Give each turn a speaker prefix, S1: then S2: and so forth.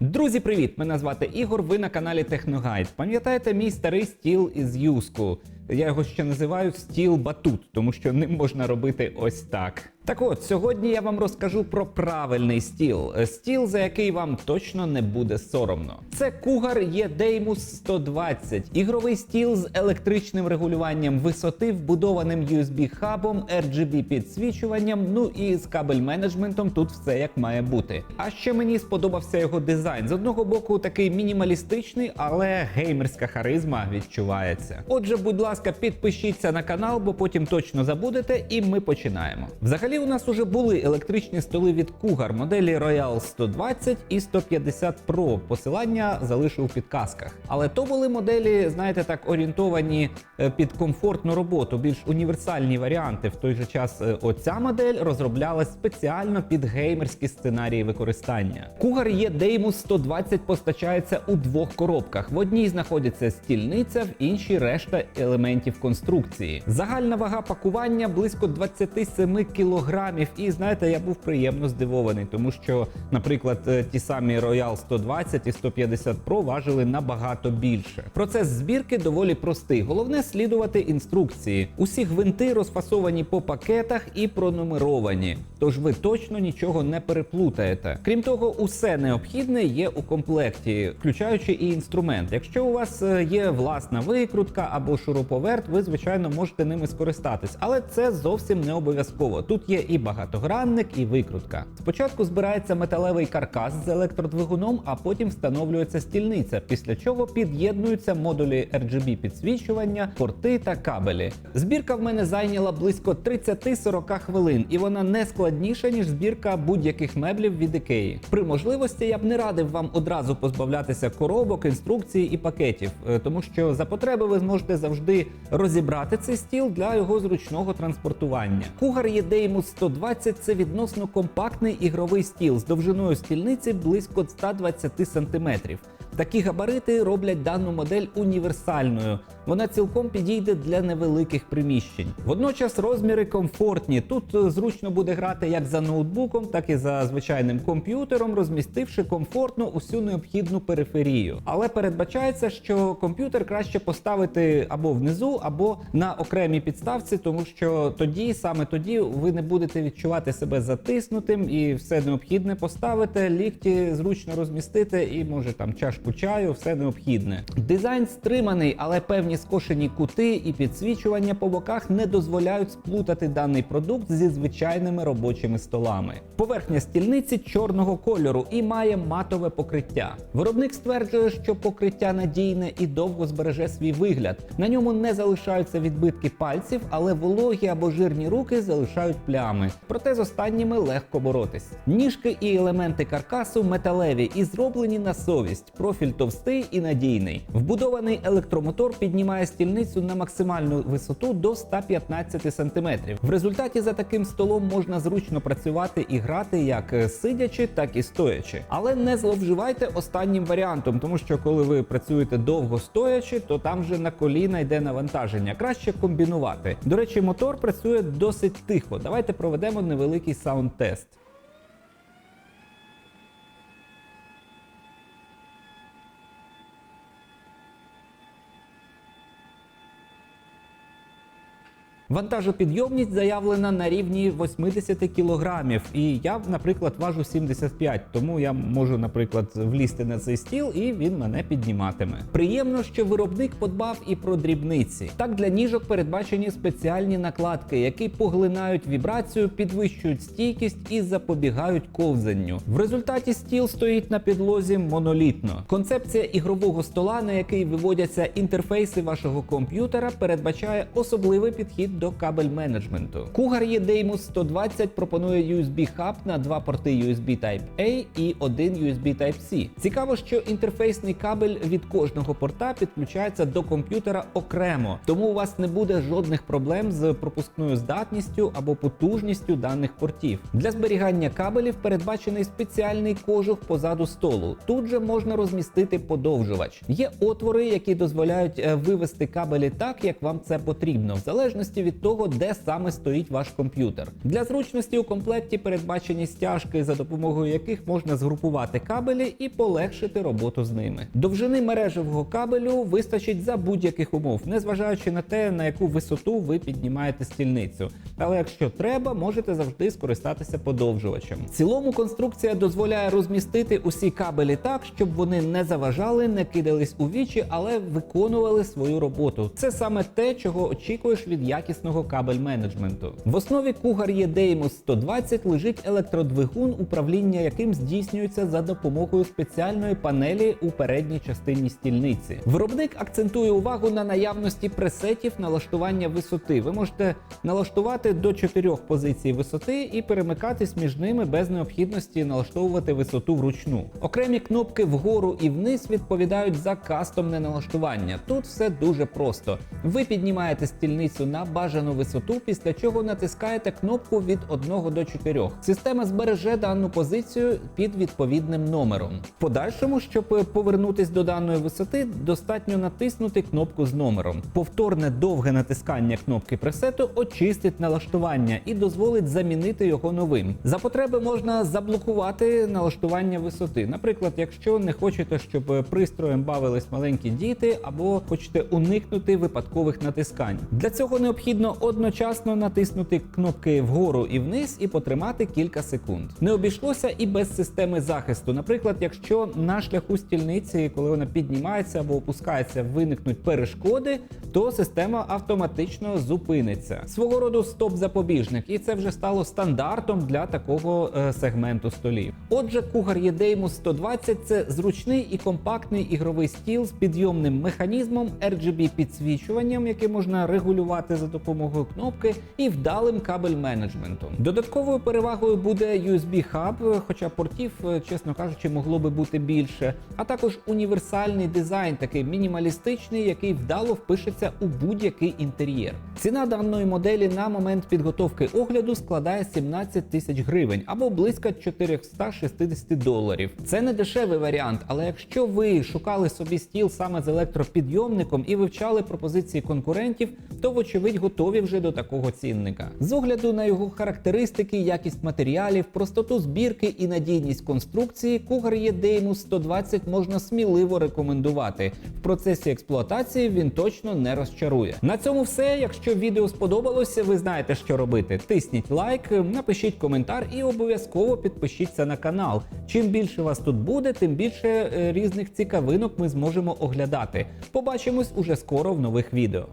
S1: Друзі, привіт! Мене звати Ігор. Ви на каналі Техногайд. Пам'ятаєте мій старий стіл із юску? Я його ще називаю стіл батут, тому що ним можна робити ось так. Так от, сьогодні я вам розкажу про правильний стіл. Стіл, за який вам точно не буде соромно. Це Cougar E-Demus 120, ігровий стіл з електричним регулюванням висоти, вбудованим USB-хабом, RGB підсвічуванням, ну і з кабель менеджментом тут все як має бути. А ще мені сподобався його дизайн. З одного боку, такий мінімалістичний, але геймерська харизма відчувається. Отже, будь ласка, підпишіться на канал, бо потім точно забудете, і ми починаємо. Взагалі, у нас уже були електричні столи від Cougar, моделі Royal 120 і 150 Pro. Посилання залишу у підказках. Але то були моделі, знаєте, так орієнтовані е, під комфортну роботу, більш універсальні варіанти. В той же час е, оця модель розроблялась спеціально під геймерські сценарії використання. Cougar E-Demus 120 постачається у двох коробках. В одній знаходиться стільниця, в іншій решта елементів конструкції. Загальна вага пакування близько 27 кілограмів. І знаєте, я був приємно здивований, тому що, наприклад, е, ті самі Royal 120 і 150 Pro важили набагато більше. Процес збірки доволі простий. Головне слідувати інструкції. Усі гвинти розфасовані по пакетах і пронумеровані, тож ви точно нічого не переплутаєте. Крім того, усе необхідне є у комплекті, включаючи і інструмент. Якщо у вас е, є власна викрутка або шуруповерт, ви звичайно можете ними скористатись, але це зовсім не обов'язково. Тут є і багатогранник, і викрутка. Спочатку збирається металевий каркас з електродвигуном, а потім встановлюється стільниця, після чого під'єднуються модулі RGB підсвічування, порти та кабелі. Збірка в мене зайняла близько 30-40 хвилин, і вона не складніша ніж збірка будь-яких меблів від Ікеї. При можливості я б не радив вам одразу позбавлятися коробок, інструкцій і пакетів, е, тому що за потреби ви зможете завжди розібрати цей стіл для його зручного транспортування. Cougar E-Demus 120 це відносно компактний ігровий стіл з довжиною стільниці близько 120 см. Такі габарити роблять дану модель універсальною. Вона цілком підійде для невеликих приміщень. Водночас розміри комфортні. Тут е, зручно буде грати як за ноутбуком, так і за звичайним комп'ютером, розмістивши комфортно усю необхідну периферію. Але передбачається, що комп'ютер краще поставити або внизу, або на окремій підставці, тому що тоді, саме тоді, ви не будете відчувати себе затиснутим і все необхідне поставити, лікті зручно розмістити і може там чашку чаю, все необхідне. Дизайн стриманий, але певні скошені кути і підсвічування по боках не дозволяють сплутати даний продукт зі звичайними робочими столами. Поверхня стільниці чорного кольору і має матове покриття. Виробник стверджує, що покриття надійне і довго збереже свій вигляд. На ньому не залишаються відбитки пальців, але вологі або жирні руки залишають плями. Проте з останніми легко боротись. Ніжки і елементи каркасу металеві і зроблені на совість. Профіль товстий і надійний. Вбудований електромотор піднімає стільницю на максимальну висоту до 115 см. В результаті за таким столом можна зручно працювати і грати як сидячи, так і стоячи. Але не зловживайте останнім варіантом, тому що коли ви працюєте довго стоячи, то там вже на коліна йде навантаження. Краще комбінувати. До речі, мотор працює досить тихо. Давайте проведемо невеликий саунд-тест. Вантажопідйомність заявлена на рівні 80 кілограмів, і я, наприклад, важу 75, тому я можу, наприклад, влізти на цей стіл і він мене підніматиме. Приємно, що виробник подбав і про дрібниці. Так для ніжок передбачені спеціальні накладки, які поглинають вібрацію, підвищують стійкість і запобігають ковзанню. В результаті стіл стоїть на підлозі монолітно. Концепція ігрового стола, на який виводяться інтерфейси вашого комп'ютера, передбачає особливий підхід до кабель менеджменту. Cougar E-Demus 120 пропонує USB хаб на два порти USB Type-A і один USB Type-C. Цікаво, що інтерфейсний кабель від кожного порта підключається до комп'ютера окремо, тому у вас не буде жодних проблем з пропускною здатністю або потужністю даних портів. Для зберігання кабелів передбачений спеціальний кожух позаду столу. Тут же можна розмістити подовжувач. Є отвори, які дозволяють е, вивести кабелі так, як вам це потрібно, в залежності від від того, де саме стоїть ваш комп'ютер. Для зручності у комплекті передбачені стяжки, за допомогою яких можна згрупувати кабелі і полегшити роботу з ними. Довжини мережевого кабелю вистачить за будь-яких умов, незважаючи на те, на яку висоту ви піднімаєте стільницю. Але якщо треба, можете завжди скористатися подовжувачем. В цілому конструкція дозволяє розмістити усі кабелі так, щоб вони не заважали, не кидались у вічі, але виконували свою роботу. Це саме те, чого очікуєш від якісного кабель менеджменту. В основі Cougar EDEIMUS 120 лежить електродвигун, управління яким здійснюється за допомогою спеціальної панелі у передній частині стільниці. Виробник акцентує увагу на наявності пресетів налаштування висоти. Ви можете налаштувати до чотирьох позицій висоти і перемикатись між ними без необхідності налаштовувати висоту вручну. Окремі кнопки вгору і вниз відповідають за кастомне налаштування. Тут все дуже просто. Ви піднімаєте стільницю на бажану висоту, після чого натискаєте кнопку від 1 до 4. Система збереже дану позицію під відповідним номером. В подальшому, щоб повернутись до даної висоти, достатньо натиснути кнопку з номером. Повторне довге натискання кнопки пресету очистить налаштування і дозволить замінити його новим. За потреби можна заблокувати налаштування висоти. Наприклад, якщо не хочете, щоб пристроєм бавились маленькі діти, або хочете уникнути випадкових натискань. Для цього необхідно одночасно натиснути кнопки вгору і вниз і потримати кілька секунд. Не обійшлося і без системи захисту. Наприклад, якщо на шляху стільниці, коли вона піднімається або опускається, виникнуть перешкоди, то система автоматично зупиниться. Свого роду стоп-запобіжник, і це вже стало стандартом для такого е, сегменту столів. Отже, Cougar EDEIMUS 120 це зручний і компактний ігровий стіл з підйомним механізмом, RGB підсвічуванням, яке можна регулювати за допомогою кнопки, і вдалим кабель менеджментом. Додатковою перевагою буде USB хаб, хоча портів, е, чесно кажучи, могло би бути більше, а також універсальний дизайн, такий мінімалістичний, який вдало впишеться у будь-який інтер'єр. Ціна даної моделі на момент підготовки огляду складає 17 тисяч гривень або близько 460 доларів. Це не дешевий варіант, але якщо ви шукали собі стіл саме з електропідйомником і вивчали пропозиції конкурентів, то вочевидь готові вже до такого цінника. З огляду на його характеристики, якість матеріалів, простоту збірки і надійність конструкції, Cougar EDEIMUS 120 можна сміливо рекомендувати. В процесі експлуатації він точно не розчарує. На цьому все. Якщо відео сподобалося, ви знаєте, що робити. Тисніть лайк, напишіть коментар і обов'язково підпишіться на канал. Чим більше вас тут буде, тим більше е, різних цікавинок ми зможемо оглядати. Побачимось уже скоро в нових відео.